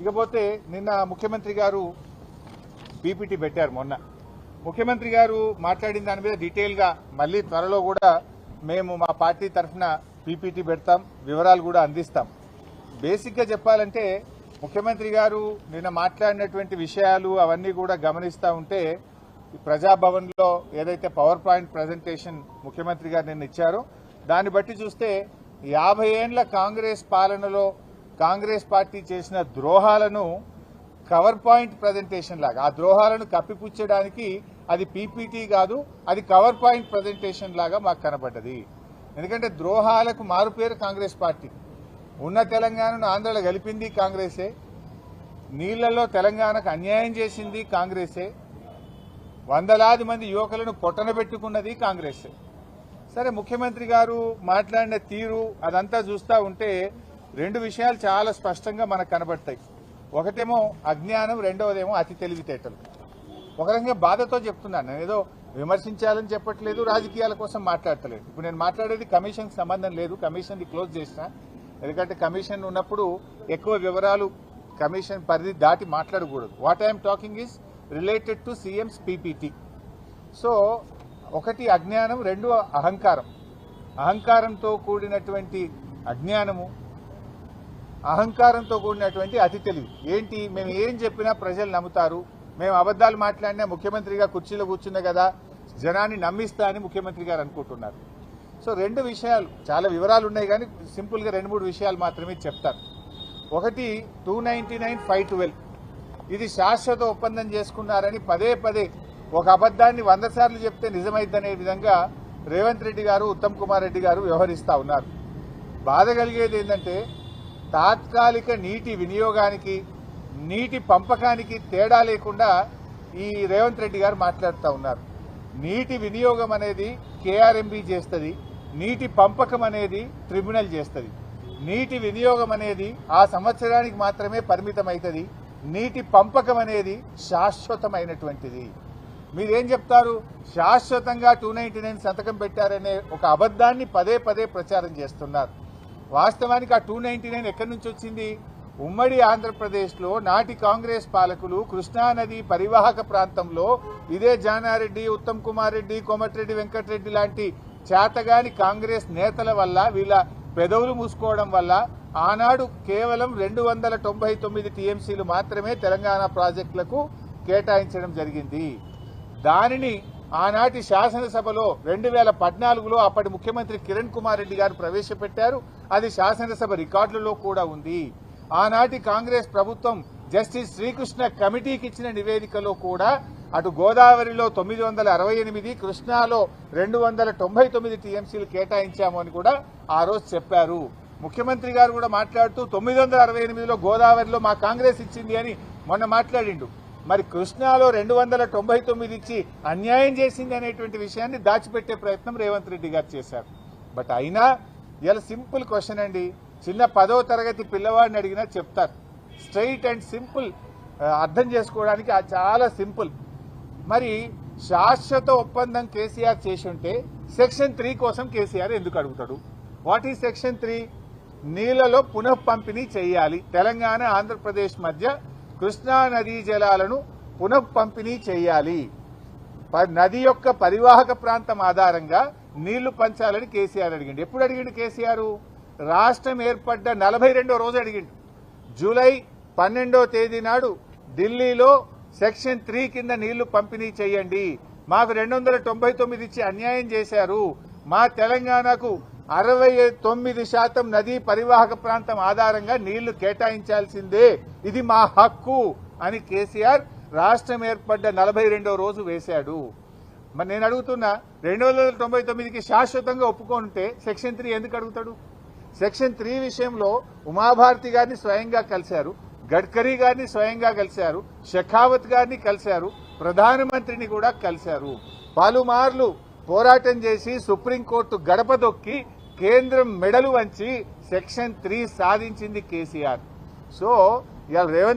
ఇకపోతే నిన్న ముఖ్యమంత్రి గారు పీపీటీ పెట్టారు మొన్న. ముఖ్యమంత్రి గారు మాట్లాడిన దాని మీద డీటెయిల్గా మళ్ళీ త్వరలో కూడా మేము మా పార్టీ తరఫున పీపీటీ పెడతాం వివరాలు కూడా అందిస్తాం. బేసిక్గా చెప్పాలంటే ముఖ్యమంత్రి గారు నిన్న మాట్లాడినటువంటి విషయాలు అవన్నీ కూడా గమనిస్తూ ఉంటే ప్రజాభవన్లో ఏదైతే పవర్ పాయింట్ ప్రజెంటేషన్ ముఖ్యమంత్రి గారు నిన్న ఇచ్చారో దాన్ని బట్టి చూస్తే యాభై ఏండ్ల కాంగ్రెస్ పాలనలో కాంగ్రెస్ పార్టీ చేసిన ద్రోహాలను కవర్ పాయింట్ ప్రజెంటేషన్ లాగా ఆ ద్రోహాలను కప్పిపుచ్చడానికి అది పీపీటీ కాదు అది కవర్ పాయింట్ ప్రజెంటేషన్ లాగా మాకు కనబడ్డది. ఎందుకంటే ద్రోహాలకు మారుపేరు కాంగ్రెస్ పార్టీ. ఉన్న తెలంగాణను ఆంధ్రలో గెలిపింది కాంగ్రెసే. నీళ్ళలో తెలంగాణకు అన్యాయం చేసింది కాంగ్రెసే. వందలాది మంది యువకులను పొట్టనబెట్టుకున్నది కాంగ్రెసే. సరే ముఖ్యమంత్రి గారు మాట్లాడిన తీరు అదంతా చూస్తూ ఉంటే రెండు విషయాలు చాలా స్పష్టంగా మనకు కనబడతాయి. ఒకటేమో అజ్ఞానం రెండవదేమో అతి తెలివితేటలు. ఒక రకంగా బాధతో చెప్తున్నాను. నేను ఏదో విమర్శించాలని చెప్పట్లేదు రాజకీయాల కోసం మాట్లాడతలేదు. ఇప్పుడు నేను మాట్లాడేది కమిషన్కి సంబంధం లేదు కమిషన్ని క్లోజ్ చేసిన. ఎందుకంటే కమిషన్ ఉన్నప్పుడు ఎక్కువ వివరాలు కమిషన్ పరిధి దాటి మాట్లాడకూడదు. What I'm talking is related to CMs PPT so ఒకటి అజ్ఞానం రెండు అహంకారం. అహంకారంతో కూడినటువంటి అజ్ఞానము అహంకారంతో కూడినటువంటి అతి తెలివి. ఏంటి? మేము ఏం చెప్పినా ప్రజలు నమ్ముతారు. మేము అబద్ధాలు మాట్లాడినా ముఖ్యమంత్రిగా కుర్చీలో కూర్చున్నా కదా జనాన్ని నమ్మిస్తా అని ముఖ్యమంత్రి గారు అనుకుంటున్నారు. సో రెండు విషయాలు. చాలా వివరాలు ఉన్నాయి కానీ సింపుల్గా రెండు మూడు విషయాలు మాత్రమే చెప్తాను. ఒకటి two ninety nine five twelve ఇది శాశ్వత ఒప్పందం చేసుకున్నారని పదే పదే ఒక అబద్దాన్ని వంద సార్లు చెప్తే నిజమైద్దనే విధంగా రేవంత్ రెడ్డి గారు ఉత్తమ్ కుమార్ రెడ్డి గారు వ్యవహరిస్తా ఉన్నారు. బాధ కలిగేది ఏంటంటే తాత్కాలిక నీటి వినియోగానికి నీటి పంపకానికి తేడా లేకుండా ఈ రేవంత్ రెడ్డి గారు మాట్లాడుతూ ఉన్నారు. నీటి వినియోగం అనేది కేఆర్ఎంబి చేస్తుంది నీటి పంపకం అనేది ట్రిబ్యునల్ చేస్తుంది. నీటి వినియోగం అనేది ఆ సంవత్సరానికి మాత్రమే పరిమితమవుతుంది నీటి పంపకం అనేది శాశ్వతమైనటువంటిది. మీరేం చెప్తారు? శాశ్వతంగా టూ నైన్టీ నైన్ సంతకం పెట్టారనే ఒక అబద్ధాన్ని పదే పదే ప్రచారం చేస్తున్నారు. వాస్తవానికి ఆ టూ నైంటీ నైన్ ఎక్కడి నుంచి వచ్చింది? ఉమ్మడి ఆంధ్రప్రదేశ్లో నాటి కాంగ్రెస్ పాలకులు కృష్ణానది పరివాహక ప్రాంతంలో ఇదే జానారెడ్డి ఉత్తమ్ కుమార్ రెడ్డి కోమటిరెడ్డి వెంకటరెడ్డి లాంటి చేతగాని కాంగ్రెస్ నేతల వల్ల వీళ్ళ పెదవులు మూసుకోవడం వల్ల ఆనాడు కేవలం రెండు వందల తొంభై తొమ్మిది టీఎంసీలు మాత్రమే తెలంగాణ ప్రాజెక్టులకు కేటాయించడం జరిగింది. దానిని ఆనాటి శాసనసభలో రెండు వేల పద్నాలుగులో అప్పటి ముఖ్యమంత్రి కిరణ్ కుమార్ రెడ్డి గారు ప్రవేశపెట్టారు. అది శాసనసభ రికార్డులలో కూడా ఉంది. ఆనాటి కాంగ్రెస్ ప్రభుత్వం జస్టిస్ శ్రీకృష్ణ కమిటీకి ఇచ్చిన నివేదికలో కూడా అటు గోదావరిలో తొమ్మిది వందల అరవై ఎనిమిది కృష్ణాలో రెండు వందల తొంభై తొమ్మిది టీఎంసీలు కేటాయించాము అని కూడా ఆ రోజు చెప్పారు. ముఖ్యమంత్రి గారు కూడా మాట్లాడుతూ తొమ్మిది వందల అరవై ఎనిమిదిలో గోదావరిలో మా కాంగ్రెస్ ఇచ్చింది అని మొన్న మాట్లాడిండు. మరి కృష్ణాలో రెండు వందల తొంభై తొమ్మిది ఇచ్చి అన్యాయం చేసింది అనేటువంటి విషయాన్ని దాచిపెట్టే ప్రయత్నం రేవంత్ రెడ్డి గారు చేశారు. బట్ అయినా ఇలా సింపుల్ క్వశ్చన్ అండి. చిన్న పదో తరగతి పిల్లవాడిని అడిగినా చెప్తారు. స్ట్రైట్ అండ్ సింపుల్ అర్థం చేసుకోవడానికి చాలా సింపుల్. మరి శాశ్వత ఒప్పందం కేసీఆర్ చేసి ఉంటే సెక్షన్ త్రీ కోసం కేసీఆర్ ఎందుకు అడుగుతాడు? వాట్ ఈ సెక్షన్ త్రీ? నీళ్ళలో పునఃపంపిణీ చేయాలి. తెలంగాణ ఆంధ్రప్రదేశ్ మధ్య కృష్ణా నదీ జలాలను పునఃపంపిణీ చేయాలి. ప- నది యొక్క పరివాహక ప్రాంతం ఆధారంగా నీళ్ళు పంచాలని కేసీఆర్ అడిగిండు. ఎప్పుడు అడిగిండు కేసీఆర్? రాష్ట్రం ఏర్పడ్డ నలభై రోజు అడిగిండు. జూలై పన్నెండో తేదీ నాడు ఢిల్లీలో సెక్షన్ త్రీ కింద నీళ్ళు పంపిణీ చేయండి. మాకు రెండు వందల తొంభై ఇచ్చి అన్యాయం చేశారు. మా తెలంగాణకు అరవై తొమ్మిది శాతం నదీ పరివాహక ప్రాంతం ఆధారంగా నీళ్ళు కేటాయించాల్సిందే. ఇది మా హక్కు అని కేసీఆర్ రాష్ట్రం ఏర్పడ్డ నలభై రెండో రోజు వేశాడు. మరి నేను అడుగుతున్నా రెండు వందల తొంభై తొమ్మిదికి శాశ్వతంగా ఒప్పుకోనుంటే సెక్షన్ త్రీ ఎందుకు అడుగుతాడు? సెక్షన్ త్రీ విషయంలో ఉమాభారతి గారిని స్వయంగా కలిశారు గడ్కరీ గారిని స్వయంగా కలిశారు షెఖావత్ గారిని కలిశారు ప్రధానమంత్రిని కూడా కలిశారు. పలుమార్లు పోరాటం చేసి సుప్రీంకోర్టు గడపదొక్కి కేంద్రం మెడలు వంచి సెక్షన్ త్రీ సాధించింది కేసీఆర్. సో ఇవాళ రేవంత్